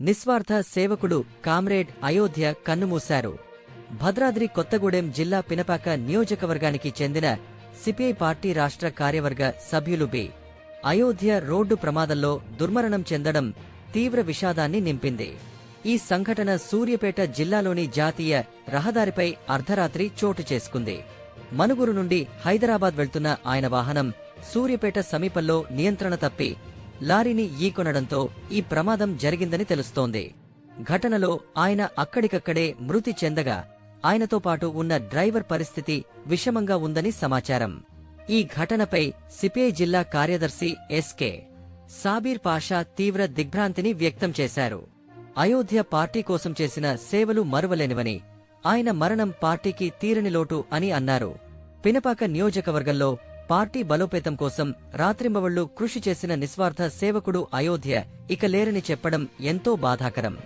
నిస్వార్థ సేవకుడు కామ్రేడ్ అయోధ్య కన్నుమూశారు. భద్రాద్రి కొత్తగూడెం జిల్లా పినపాక నియోజకవర్గానికి చెందిన సిపిఐ పార్టీ రాష్ట్ర కార్యవర్గ సభ్యులు బి. అయోధ్య రోడ్డు ప్రమాదంలో దుర్మరణం చెందడం తీవ్ర విషాదాన్ని నింపింది. ఈ సంఘటన సూర్యపేట జిల్లాలోని జాతీయ రహదారిపై అర్ధరాత్రి చోటు చేసుకుంది. మనుగురు నుండి హైదరాబాద్ వెళ్తున్న ఆయన వాహనం సూర్యపేట సమీపంలో నియంత్రణ తప్పి లారీని ఈకొనడంతో ఈ ప్రమాదం జరిగిందని తెలుస్తోంది. ఘటనలో ఆయన అక్కడికక్కడే మృతి చెందగా ఆయనతో పాటు ఉన్న డ్రైవర్ పరిస్థితి విషమంగా ఉందని సమాచారం. ఈ ఘటనపై సిపిఐ జిల్లా కార్యదర్శి ఎస్కే సాబీర్ పాషా తీవ్ర దిగ్భ్రాంతిని వ్యక్తం చేశారు. అయోధ్య పార్టీ కోసం చేసిన సేవలు మరువలేనివని ఆయన మరణం పార్టీకి తీరని లోటు అని అన్నారు. పినపాక నియోజకవర్గంలో పార్టీ బలోపేతం కోసం రాత్రింబవళ్ళు కృషి చేసిన నిస్వార్థ సేవకుడు అయోధ్య ఇక లేరని చెప్పడం ఎంతో బాధాకరం.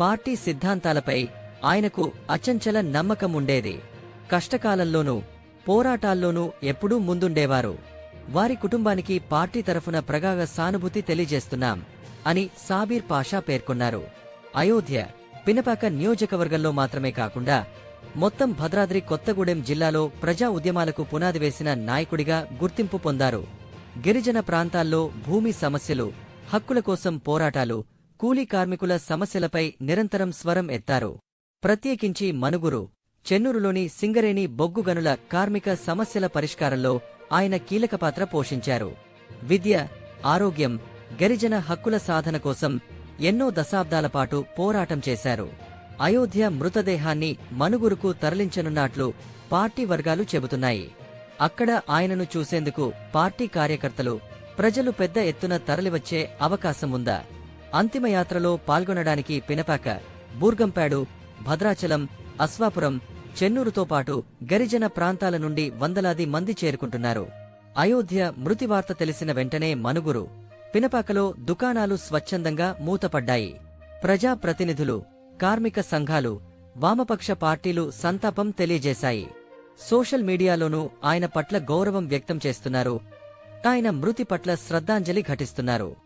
పార్టీ సిద్ధాంతాలపై ఆయనకు అచంచల నమ్మకం ఉండేది కష్టకాలంలోనూ పోరాటాల్లోనూ ఎప్పుడూ ముందుండేవారు. వారి కుటుంబానికి పార్టీ తరఫున ప్రగాఢ సానుభూతి తెలియజేస్తున్నాం అని సాబీర్ పాషా పేర్కొన్నారు. అయోధ్య పినపాక నియోజకవర్గంలో మాత్రమే కాకుండా మొత్తం భద్రాద్రి కొత్తగూడెం జిల్లాలో ప్రజా ఉద్యమాలకు పునాది వేసిన నాయకుడిగా గుర్తింపు పొందారు. గిరిజన ప్రాంతాల్లో భూమి సమస్యలు హక్కుల కోసం పోరాటాలు కూలీ కార్మికుల సమస్యలపై నిరంతరం స్వరం ఎత్తారు. ప్రత్యేకించి మనుగురు చెన్నూరులోని సింగరేణి బొగ్గుగనుల కార్మిక సమస్యల పరిష్కారంలో ఆయన కీలక పాత్ర పోషించారు. విద్య ఆరోగ్యం గిరిజన హక్కుల సాధన కోసం ఎన్నో దశాబ్దాల పాటు పోరాటం చేశారు. అయోధ్య మృతదేహాన్ని మనుగురుకు తరలించనున్నట్లు పార్టీ వర్గాలు చెబుతున్నాయి. అక్కడ ఆయనను చూసేందుకు పార్టీ కార్యకర్తలు ప్రజలు పెద్ద ఎత్తున తరలివచ్చే అవకాశం ఉందా అంతిమయాత్రలో పాల్గొనడానికి పినపాక బూర్గంపాడు భద్రాచలం అశ్వాపురం చెన్నూరుతో పాటు గరిజన ప్రాంతాల నుండి వందలాది మంది చేరుకుంటున్నారు. అయోధ్య మృతి వార్త తెలిసిన వెంటనే మనుగురు పినపాకలో దుకాణాలు స్వచ్ఛందంగా మూతపడ్డాయి. ప్రజాప్రతినిధులు కార్మిక సంఘాలు వామపక్ష పార్టీలు సంతాపం తెలియజేశాయి. సోషల్ మీడియాలోనూ ఆయన పట్ల గౌరవం వ్యక్తం చేస్తున్నారు. ఆయన మృతి పట్ల శ్రద్ధాంజలి ఘటిస్తున్నారు.